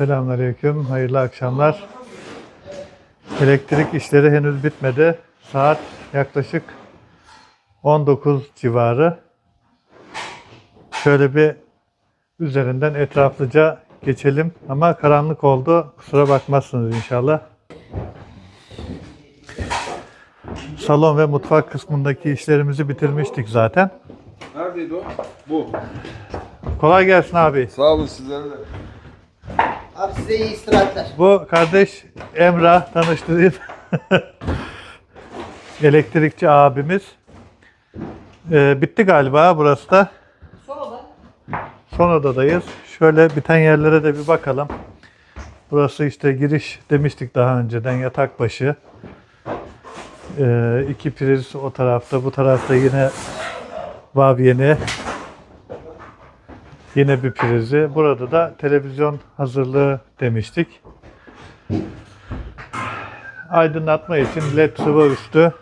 Selamünaleyküm, hayırlı akşamlar. Elektrik işleri henüz bitmedi. Saat yaklaşık 19 civarı. Şöyle bir üzerinden etraflıca geçelim ama karanlık oldu. Kusura bakmazsınız inşallah. Salon ve mutfak kısmındaki işlerimizi bitirmiştik zaten. Neredeydi o? Bu. Kolay gelsin abi. Sağ olun sizlere de. Abi size iyi istirahatler. Bu kardeş Emrah tanıştırayım. Elektrikçi abimiz. Ee, bitti galiba burası da. Sonra Son odadayız. Şöyle biten yerlere de bir bakalım. Burası işte giriş demiştik daha önceden yatak başı. Ee, iki priz o tarafta. Bu tarafta yine vavyeni. Yine bir prizi. Burada da televizyon hazırlığı demiştik. Aydınlatma için led sıva üstü.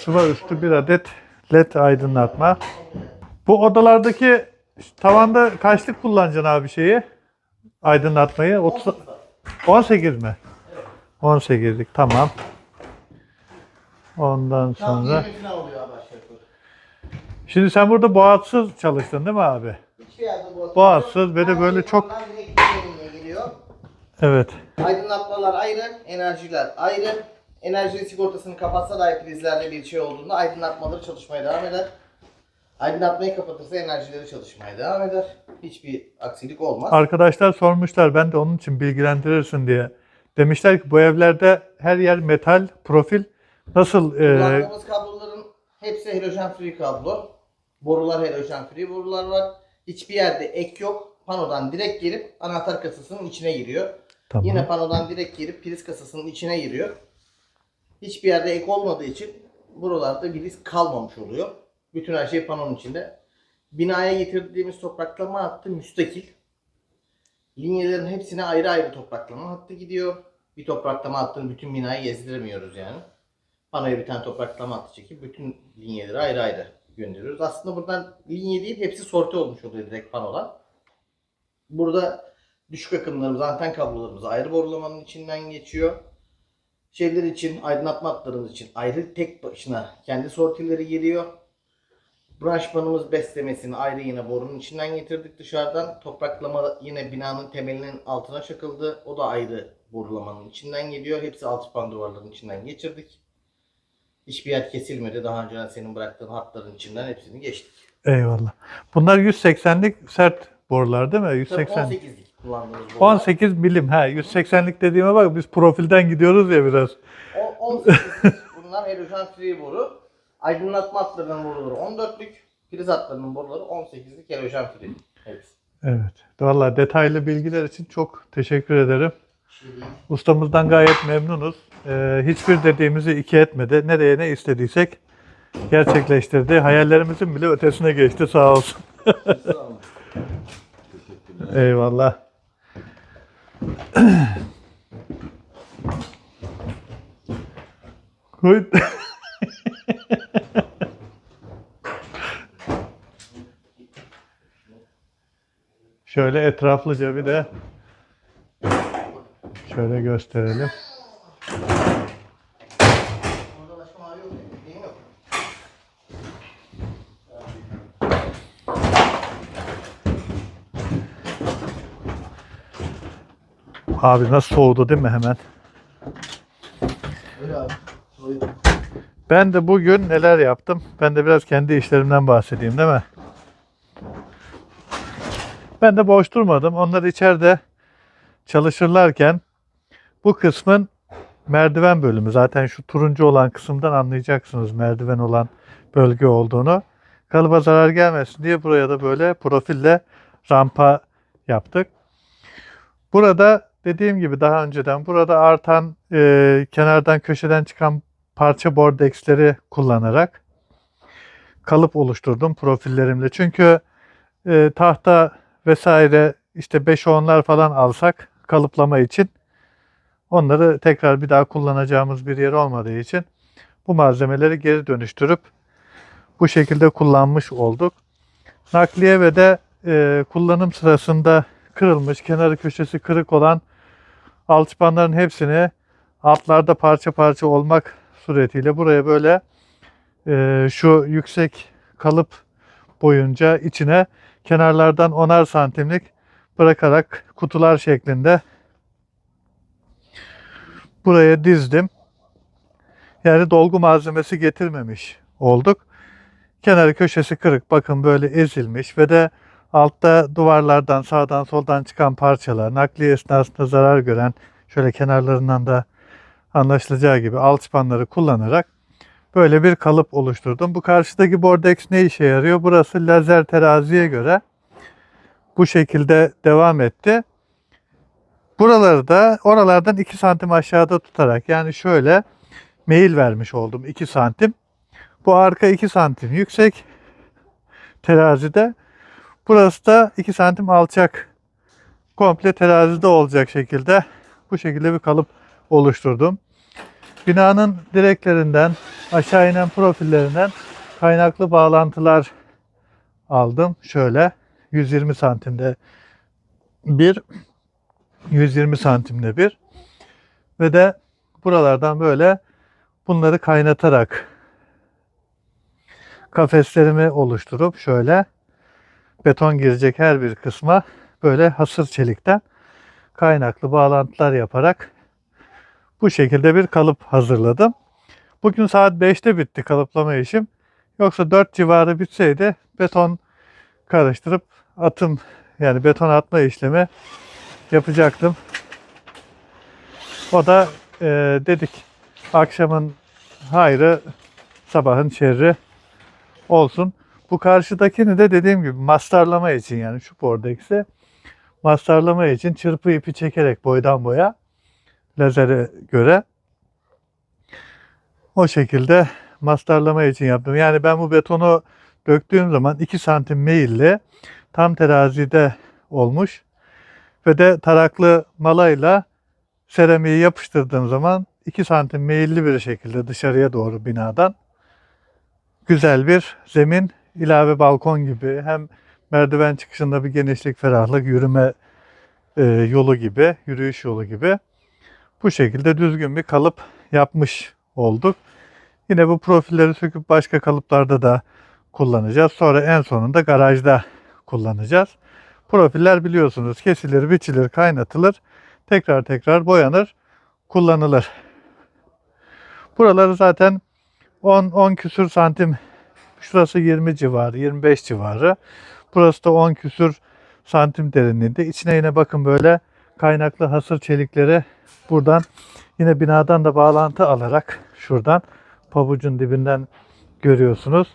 Sıva üstü bir adet led aydınlatma. Bu odalardaki tavanda kaçlık kullanacaksın abi şeyi? Aydınlatmayı? 30, 18 mi? 18'lik tamam. Ondan sonra. 20 falan oluyor abi aşağı yukarı. Şimdi sen burada boğatsız çalıştın değil mi abi? Hiçbir yerde bu Boğazsız ve de böyle çok-. Evet. Aydınlatmalar ayrı, enerjiler ayrı. Enerji sigortasını kapatsa dahi prizlerle bir şey olduğunda aydınlatmaları çalışmaya devam eder. Aydınlatmayı kapatırsa enerjileri çalışmaya devam eder. Hiçbir aksilik olmaz. Arkadaşlar sormuşlar ben de onun için bilgilendirirsin diye. Demişler ki bu evlerde her yer metal, profil. Nasıl? e, Kullandığımız kabloların hepsi halojen free kablo. Borular halojen free borular var. Hiçbir yerde ek yok. Panodan direkt gelip anahtar kasasının içine giriyor. tamam. Yine panodan direkt girip priz kasasının içine giriyor. Hiçbir yerde ek olmadığı için buralarda bir risk kalmamış oluyor. Bütün her şey panonun içinde. Binaya getirdiğimiz topraklama hattı müstakil. Linyelerin hepsine ayrı ayrı topraklama hattı gidiyor. Bir topraklama hattını bütün binayı gezdiremiyoruz yani. Panoya bir tane topraklama hattı çekip bütün linyeleri ayrı ayrı gönderiyoruz. Aslında buradan linye değil hepsi sorte olmuş oluyor direkt panodan. Burada düşük akımlarımız, anten kablolarımız ayrı borulamanın içinden geçiyor. Şeyler için, aydınlatma hatlarımız için ayrı tek başına kendi sortileri geliyor. Branşmanımız beslemesini ayrı yine borunun içinden getirdik dışarıdan. Topraklama yine binanın temelinin altına çakıldı. O da ayrı borulamanın içinden geliyor. Hepsi alçıpan duvarların içinden geçirdik. Hiçbir yer kesilmedi. Daha önceden senin bıraktığın hatların içinden hepsini geçtik. Eyvallah. Bunlar 180'lik sert borular değil mi? 180. 18'lik kullandığımız borular. 18 milim. Ha 180'lik dediğime bak biz profilden gidiyoruz ya biraz. O 18 bunlar halojen free boru. Aydınlatma hatlarının boruları 14'lük. Priz hatlarının boruları 18'lik halojen free. Hepsi. Evet. Vallahi detaylı bilgiler için çok teşekkür ederim. Ustamızdan gayet memnunuz. Ee, hiçbir dediğimizi iki etmedi. Nereye ne istediysek gerçekleştirdi. Hayallerimizin bile ötesine geçti sağ olsun. Eyvallah. Koy. Şöyle etraflıca bir de şöyle gösterelim. Orada başka mavi yok. Değil mi yok? Abi nasıl soğudu değil mi hemen? Öyle abi. Ben de bugün neler yaptım? Ben de biraz kendi işlerimden bahsedeyim değil mi? Ben de boş durmadım. Onlar içeride çalışırlarken bu kısmın merdiven bölümü. Zaten şu turuncu olan kısımdan anlayacaksınız merdiven olan bölge olduğunu. Kalıba zarar gelmesin diye buraya da böyle profille rampa yaptık. Burada dediğim gibi daha önceden burada artan e, kenardan köşeden çıkan parça bordexleri kullanarak kalıp oluşturdum profillerimle. Çünkü e, tahta vesaire işte 5-10'lar falan alsak kalıplama için onları tekrar bir daha kullanacağımız bir yer olmadığı için bu malzemeleri geri dönüştürüp bu şekilde kullanmış olduk. Nakliye ve de e, kullanım sırasında kırılmış, kenarı köşesi kırık olan alçıpanların hepsini altlarda parça parça olmak suretiyle buraya böyle e, şu yüksek kalıp boyunca içine kenarlardan onar santimlik bırakarak kutular şeklinde buraya dizdim. Yani dolgu malzemesi getirmemiş olduk. Kenarı köşesi kırık bakın böyle ezilmiş ve de altta duvarlardan sağdan soldan çıkan parçalar nakliye esnasında zarar gören şöyle kenarlarından da anlaşılacağı gibi alçıpanları kullanarak böyle bir kalıp oluşturdum. Bu karşıdaki bordex ne işe yarıyor? Burası lazer teraziye göre bu şekilde devam etti. Buraları da oralardan 2 santim aşağıda tutarak yani şöyle meyil vermiş oldum 2 santim. Bu arka 2 santim yüksek terazide. Burası da 2 santim alçak. Komple terazide olacak şekilde bu şekilde bir kalıp oluşturdum. Binanın direklerinden aşağı inen profillerinden kaynaklı bağlantılar aldım. Şöyle 120 santimde bir 120 santimde bir ve de buralardan böyle bunları kaynatarak kafeslerimi oluşturup şöyle beton girecek her bir kısma böyle hasır çelikten kaynaklı bağlantılar yaparak bu şekilde bir kalıp hazırladım. Bugün saat 5'te bitti kalıplama işim. Yoksa 4 civarı bitseydi beton karıştırıp atım yani beton atma işlemi yapacaktım. O da e, dedik akşamın hayrı sabahın şerri olsun. Bu karşıdakini de dediğim gibi mastarlama için yani şu bordex'i mastarlama için çırpı ipi çekerek boydan boya lazere göre o şekilde mastarlama için yaptım. Yani ben bu betonu döktüğüm zaman 2 santim meyilli tam terazide olmuş ve de taraklı malayla seramiği yapıştırdığım zaman 2 santim meyilli bir şekilde dışarıya doğru binadan güzel bir zemin ilave balkon gibi hem merdiven çıkışında bir genişlik ferahlık yürüme e, yolu gibi yürüyüş yolu gibi bu şekilde düzgün bir kalıp yapmış olduk. Yine bu profilleri söküp başka kalıplarda da kullanacağız. Sonra en sonunda garajda kullanacağız. Profiller biliyorsunuz kesilir, biçilir, kaynatılır. Tekrar tekrar boyanır, kullanılır. Buraları zaten 10 10 küsür santim şurası 20 civarı, 25 civarı. Burası da 10 küsür santim derinliğinde. İçine yine bakın böyle kaynaklı hasır çelikleri buradan yine binadan da bağlantı alarak şuradan pabucun dibinden görüyorsunuz.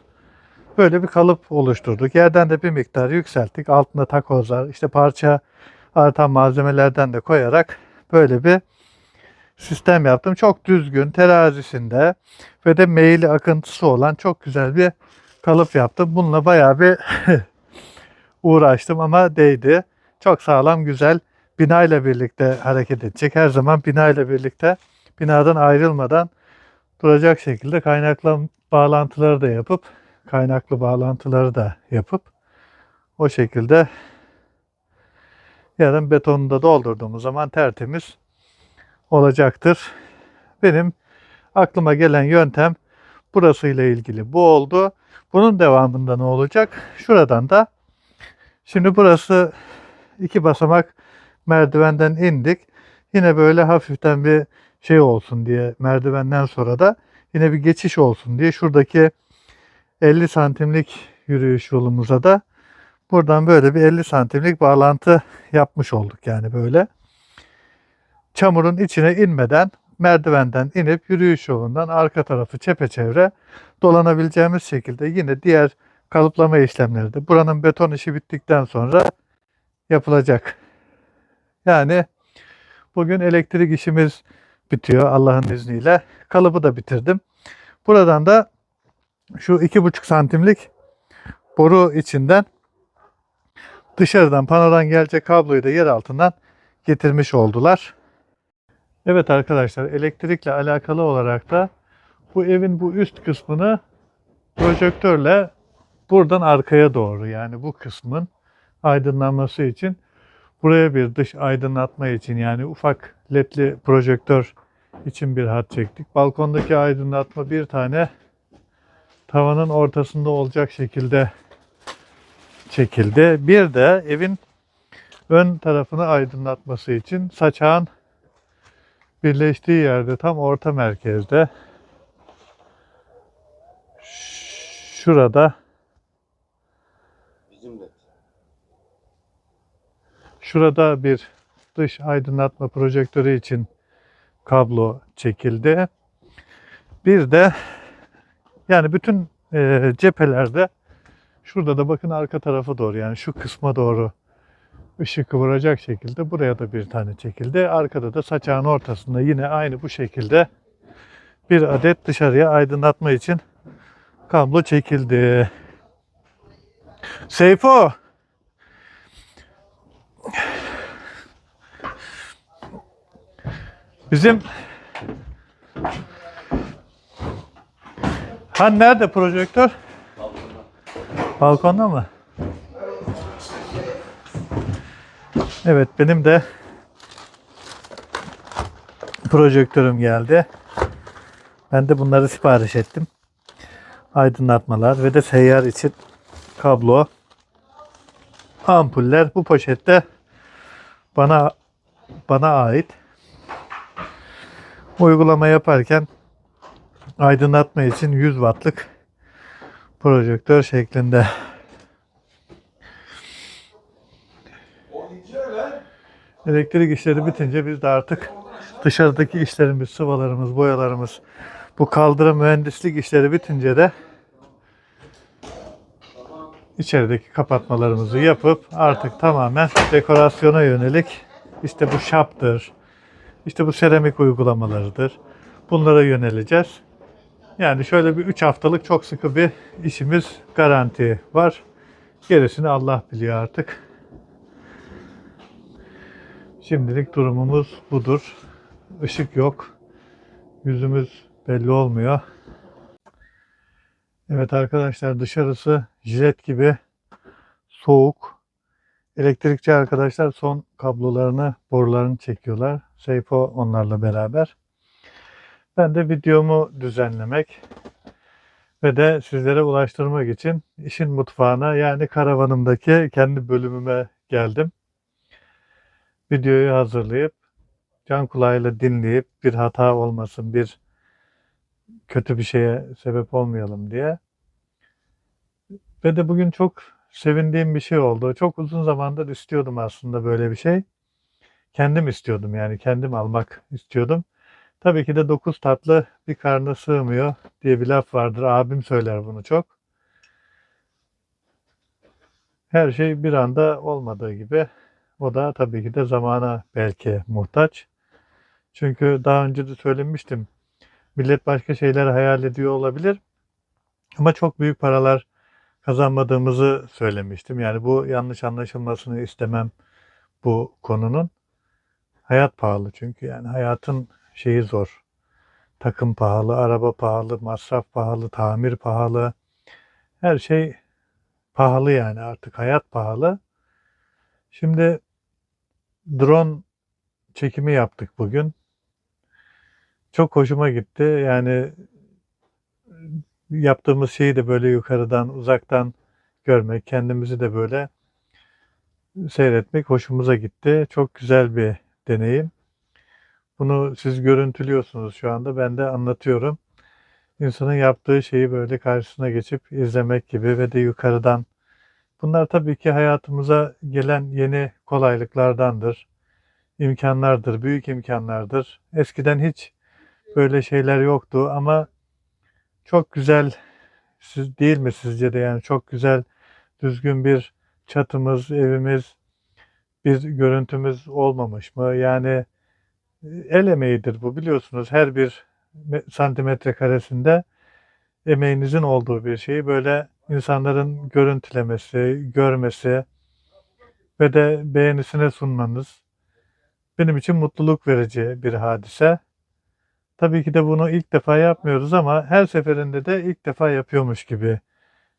Böyle bir kalıp oluşturduk. Yerden de bir miktar yükselttik. Altında takozlar, işte parça artan malzemelerden de koyarak böyle bir sistem yaptım. Çok düzgün, terazisinde ve de meyili akıntısı olan çok güzel bir kalıp yaptım. Bununla bayağı bir uğraştım ama değdi. Çok sağlam, güzel binayla birlikte hareket edecek. Her zaman binayla birlikte binadan ayrılmadan duracak şekilde kaynaklı bağlantıları da yapıp kaynaklı bağlantıları da yapıp o şekilde yarın betonunu da doldurduğumuz zaman tertemiz olacaktır. Benim aklıma gelen yöntem burasıyla ilgili bu oldu. Bunun devamında ne olacak? Şuradan da şimdi burası iki basamak merdivenden indik. Yine böyle hafiften bir şey olsun diye merdivenden sonra da yine bir geçiş olsun diye şuradaki 50 santimlik yürüyüş yolumuza da buradan böyle bir 50 santimlik bağlantı yapmış olduk yani böyle. Çamurun içine inmeden merdivenden inip yürüyüş yolundan arka tarafı çepeçevre dolanabileceğimiz şekilde yine diğer kalıplama işlemleri de buranın beton işi bittikten sonra yapılacak. Yani bugün elektrik işimiz bitiyor Allah'ın izniyle. Kalıbı da bitirdim. Buradan da şu iki buçuk santimlik boru içinden dışarıdan panodan gelecek kabloyu da yer altından getirmiş oldular. Evet arkadaşlar elektrikle alakalı olarak da bu evin bu üst kısmını projektörle buradan arkaya doğru yani bu kısmın aydınlanması için buraya bir dış aydınlatma için yani ufak ledli projektör için bir hat çektik. Balkondaki aydınlatma bir tane tavanın ortasında olacak şekilde çekildi. Bir de evin ön tarafını aydınlatması için saçağın birleştiği yerde tam orta merkezde şurada Bizim de. şurada bir dış aydınlatma projektörü için kablo çekildi. Bir de yani bütün e, cephelerde şurada da bakın arka tarafa doğru yani şu kısma doğru ışık kıvıracak şekilde buraya da bir tane çekildi. Arkada da saçağın ortasında yine aynı bu şekilde bir adet dışarıya aydınlatma için kablo çekildi. Seyfo! Bizim Han nerede projektör? Balkonda mı? Evet benim de projektörüm geldi. Ben de bunları sipariş ettim. Aydınlatmalar ve de seyyar için kablo, ampuller bu poşette bana bana ait. Uygulama yaparken aydınlatma için 100 wattlık projektör şeklinde. Elektrik işleri bitince biz de artık dışarıdaki işlerimiz, sıvalarımız, boyalarımız, bu kaldırım mühendislik işleri bitince de içerideki kapatmalarımızı yapıp artık tamamen dekorasyona yönelik işte bu şaptır, işte bu seramik uygulamalarıdır. Bunlara yöneleceğiz. Yani şöyle bir 3 haftalık çok sıkı bir işimiz garanti var. Gerisini Allah biliyor artık. Şimdilik durumumuz budur. Işık yok. Yüzümüz belli olmuyor. Evet arkadaşlar dışarısı jilet gibi soğuk. Elektrikçi arkadaşlar son kablolarını, borularını çekiyorlar. Seyfo onlarla beraber. Ben de videomu düzenlemek ve de sizlere ulaştırmak için işin mutfağına yani karavanımdaki kendi bölümüme geldim. Videoyu hazırlayıp can kulağıyla dinleyip bir hata olmasın, bir kötü bir şeye sebep olmayalım diye. Ve de bugün çok sevindiğim bir şey oldu. Çok uzun zamandır istiyordum aslında böyle bir şey. Kendim istiyordum yani kendim almak istiyordum. Tabii ki de dokuz tatlı bir karnı sığmıyor diye bir laf vardır. Abim söyler bunu çok. Her şey bir anda olmadığı gibi o da tabii ki de zamana belki muhtaç. Çünkü daha önce de söylemiştim. Millet başka şeyler hayal ediyor olabilir. Ama çok büyük paralar kazanmadığımızı söylemiştim. Yani bu yanlış anlaşılmasını istemem bu konunun. Hayat pahalı çünkü yani hayatın şeyi zor. Takım pahalı, araba pahalı, masraf pahalı, tamir pahalı. Her şey pahalı yani artık hayat pahalı. Şimdi drone çekimi yaptık bugün. Çok hoşuma gitti. Yani yaptığımız şeyi de böyle yukarıdan, uzaktan görmek, kendimizi de böyle seyretmek hoşumuza gitti. Çok güzel bir deneyim. Bunu siz görüntülüyorsunuz şu anda. Ben de anlatıyorum. İnsanın yaptığı şeyi böyle karşısına geçip izlemek gibi ve de yukarıdan. Bunlar tabii ki hayatımıza gelen yeni kolaylıklardandır. imkanlardır, büyük imkanlardır. Eskiden hiç böyle şeyler yoktu ama çok güzel siz değil mi sizce de yani çok güzel düzgün bir çatımız, evimiz, bir görüntümüz olmamış mı? Yani el emeğidir bu biliyorsunuz. Her bir me- santimetre karesinde emeğinizin olduğu bir şeyi böyle insanların görüntülemesi, görmesi ve de beğenisine sunmanız benim için mutluluk verici bir hadise. Tabii ki de bunu ilk defa yapmıyoruz ama her seferinde de ilk defa yapıyormuş gibi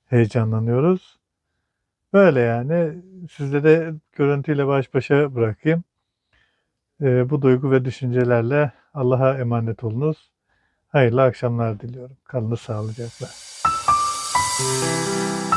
heyecanlanıyoruz. Böyle yani. Sizde de görüntüyle baş başa bırakayım. Ee, bu duygu ve düşüncelerle Allah'a emanet olunuz. Hayırlı akşamlar diliyorum. Kalınız sağlıcakla. Música